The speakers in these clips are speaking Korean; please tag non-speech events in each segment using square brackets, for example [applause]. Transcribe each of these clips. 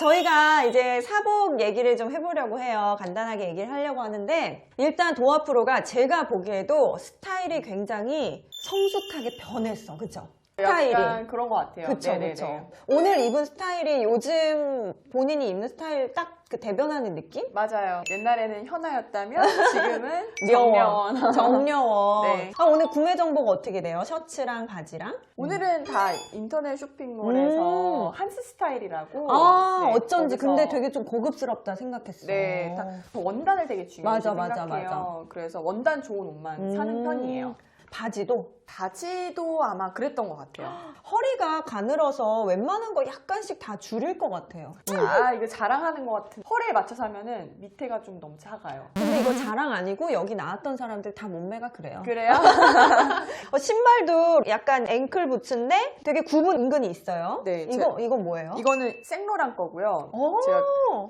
저희가 이제 사복 얘기를 좀 해보려고 해요. 간단하게 얘기를 하려고 하는데 일단 도화 프로가 제가 보기에도 스타일이 굉장히 성숙하게 변했어. 그쵸? 스타일이. 약간 그런 것 같아요. 그쵸, 네네네. 그쵸. 오늘 입은 스타일이 요즘 본인이 입는 스타일 딱 그 대변하는 느낌? 맞아요. 옛날에는 현아였다면 지금은 려원. 정려원. 정려원. 네. 아, 오늘 구매 정보가 어떻게 돼요? 셔츠랑 바지랑? 오늘은 다 인터넷 쇼핑몰에서 음. 한스 스타일이라고. 아, 네, 어쩐지. 거기서 근데 되게 좀 고급스럽다 생각했어. 네, 다 원단을 되게 중요하게 맞아, 맞아, 생각해요. 맞아. 그래서 원단 좋은 옷만 사는 음, 편이에요. 바지도 바지도 아마 그랬던 것 같아요. [gasps] 허리가 가늘어서 웬만한 거 약간씩 다 줄일 것 같아요. 아, 이거 자랑하는 것 같은. 허리에 맞춰서 하면은 밑에가 좀 너무 작아요. 근데 이거 자랑 아니고 여기 나왔던 사람들 다 몸매가 그래요. 그래요? [laughs] 어, 신발도 약간 앵클 부츠인데 되게 구분 은근히 있어요. 네, 이거 이건 뭐예요? 이거는 생로랑 거고요. 오! 제가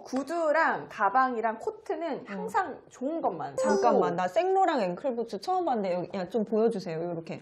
구두랑 가방이랑 코트는 항상 좋은 것만. 잠깐만 나 생로랑 앵클 부츠 처음 봤는데 여기 야, 좀 보여주세요. 이렇게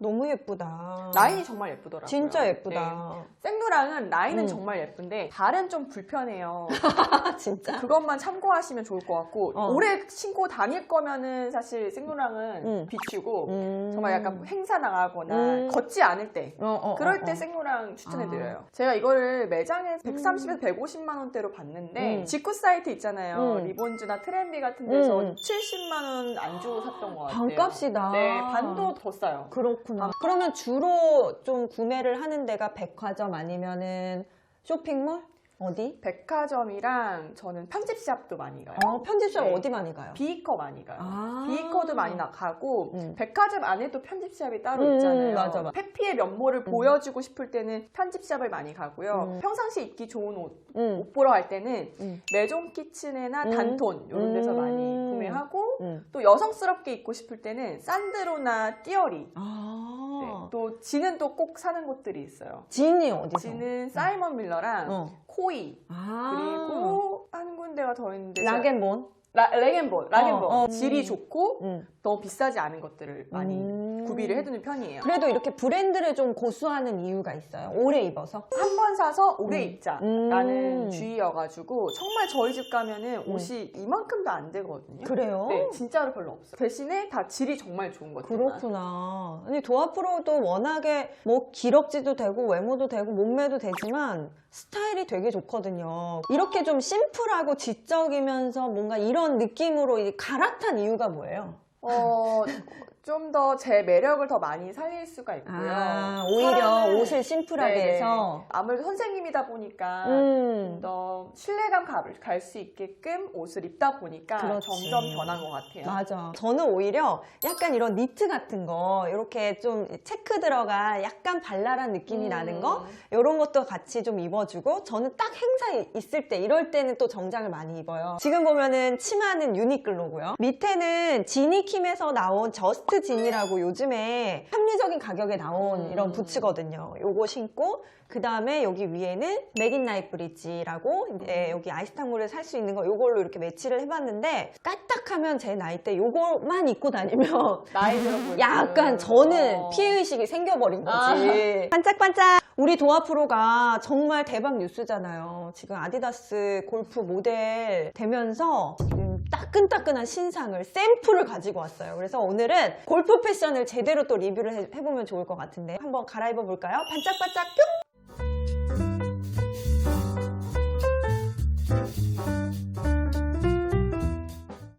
너무 예쁘다. 라인이 정말 예쁘더라고요. 진짜 네. 예쁘다. 생로랑은 라인은 음. 정말 예쁜데 발은 좀 불편해요. 아 [laughs] 진짜? 그것만 참고하시면 좋을 것 같고 어. 오래 신고 다닐 거면은 사실 생로랑은 음. 비추고 음. 정말 약간 행사 나가거나 음. 걷지 않을 때 어, 어, 그럴 어, 때 어. 생로랑 추천해드려요. 제가 이거를 매장에서 130에서 150만 원대로 봤는데 음. 직구 사이트 있잖아요. 음. 리본즈나 트렌디 같은 데서 음. 70만 원 안 주고 샀던 것 같아요. 반값이다. 네, 반도 더 싸요. 그렇 구나. 아. 그러면 주로 좀 구매를 하는 데가 백화점 아니면은 쇼핑몰? 어디? 백화점이랑 저는 편집샵도 많이 가요. 어, 편집샵 네. 어디 많이 가요? 비이커 많이 가요. 아. 비이커도 많이 나가고 음. 백화점 안에도 편집샵이 따로 음, 있잖아요. 맞아, 맞아. 페피의 면모를 보여주고 싶을 때는 편집샵을 많이 가고요. 음. 평상시 입기 좋은 옷, 응. 옷 보러 갈 때는 음. 메종 키친에나 음. 단톤 이런 데서 음. 많이 구매하고 응. 또 여성스럽게 입고 싶을 때는 산드로나 띠어리 아. 네. 또 지는 또 꼭 사는 곳들이 있어요. 진이 어디서? 지는 사이먼 밀러랑 어. 코이 아. 그리고 한 군데가 더 있는데 락앤본? 라, 렉앤볼, 락앤볼 어, 어. 질이 좋고 응. 너무 비싸지 않은 것들을 많이 음. 구비를 해두는 편이에요. 그래도 이렇게 브랜드를 좀 고수하는 이유가 있어요. 오래 입어서. 한 번 사서 오래 음. 입자라는 음. 주의여가지고 정말 저희 집 가면은 옷이 이만큼도 안 되거든요. 그래요? 네, 진짜로 별로 없어요. 대신에 다 질이 정말 좋은 것들. 그렇구나. 아니 도화 프로도 워낙에 뭐 기럭지도 되고 외모도 되고 몸매도 되지만 스타일이 되게 좋거든요. 이렇게 좀 심플하고 지적이면서 뭔가 이런 느낌으로 갈아탄 이유가 뭐예요? 어, 좀 더 제 매력을 더 많이 살릴 수가 있고요. 아, 오히려 사람은- 옷을 심플하게 네네. 해서. 아무래도 선생님이다 보니까 음. 더 신뢰감 갈 수 있게끔 옷을 입다 보니까 그렇지. 점점 변한 것 같아요. 맞아. 저는 오히려 약간 이런 니트 같은 거, 이렇게 좀 체크 들어가 약간 발랄한 느낌이 음. 나는 거, 이런 것도 같이 좀 입어주고, 저는 딱 행사 있을 때, 이럴 때는 또 정장을 많이 입어요. 지금 보면은 치마는 유니클로고요. 밑에는 지니킴에서 나온 저스트 진이라고 요즘에 합리적인 가격에 나온 음. 이런 부츠거든요. 요거 신고, 그 다음에 여기 위에는 맥인 나이프 브릿지라고 이제 여기 아이스탕물을 살 수 있는 거 요걸로 이렇게 매치를 해봤는데 까딱하면 제 나이 때 요거만 입고 다니면 [laughs] 나이 들어 보이고. 약간 저는 어. 피해의식이 생겨버린 거지. [laughs] 반짝반짝! 우리 도화 프로가 정말 대박 뉴스잖아요. 지금 아디다스 골프 모델 되면서 지금 따끈따끈한 신상을, 샘플을 가지고 왔어요. 그래서 오늘은 골프 패션을 제대로 또 리뷰를 해- 해보면 좋을 것 같은데 한번 갈아입어 볼까요? 반짝반짝 뿅!